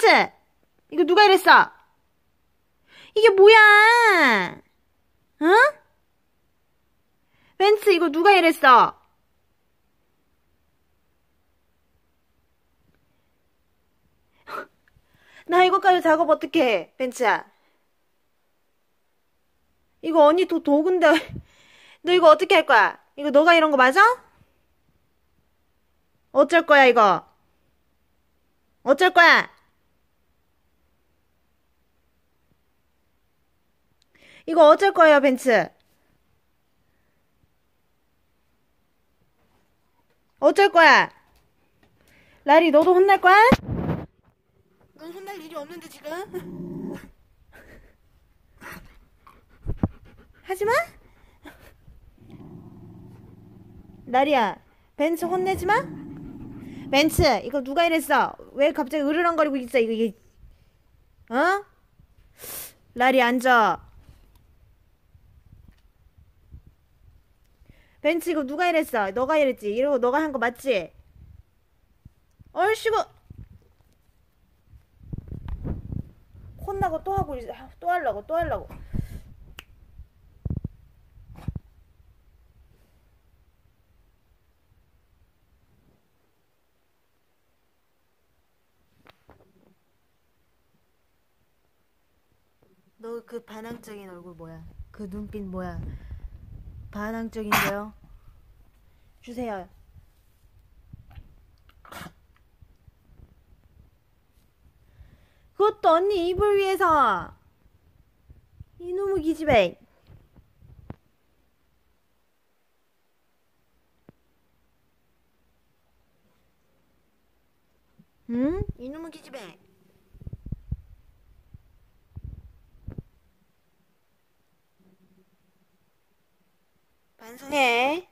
벤츠! 이거 누가 이랬어? 이게 뭐야? 응? 벤츠, 이거 누가 이랬어? 나 이거까지 작업 어떻게 해, 벤츠야? 이거 언니 도 도구인데, 너 이거 어떻게 할 거야? 이거 너가 이런 거 맞아? 어쩔 거야, 이거? 어쩔 거야? 이거 어쩔 거예요, 벤츠? 어쩔 거야? 라리, 너도 혼날 거야? 넌 혼날 일이 없는데, 지금? 하지 마? 라리야, 벤츠 혼내지 마? 벤츠, 이거 누가 이랬어? 왜 갑자기 으르렁거리고 있어, 이거, 이게. 어? 라리, 앉아. 벤츠, 이거 누가 이랬어? 너가 이랬지? 이러고 너가 한 거 맞지? 얼씨구! 혼나고 또 하고, 있- 또 하려고, 또 하려고. 너 그 반항적인 얼굴 뭐야? 그 눈빛 뭐야? 반항적인데요? 주세요. 그것도 언니 입을 위해서. 이놈의 기집애. 응? 이놈의 기집애. 반성해.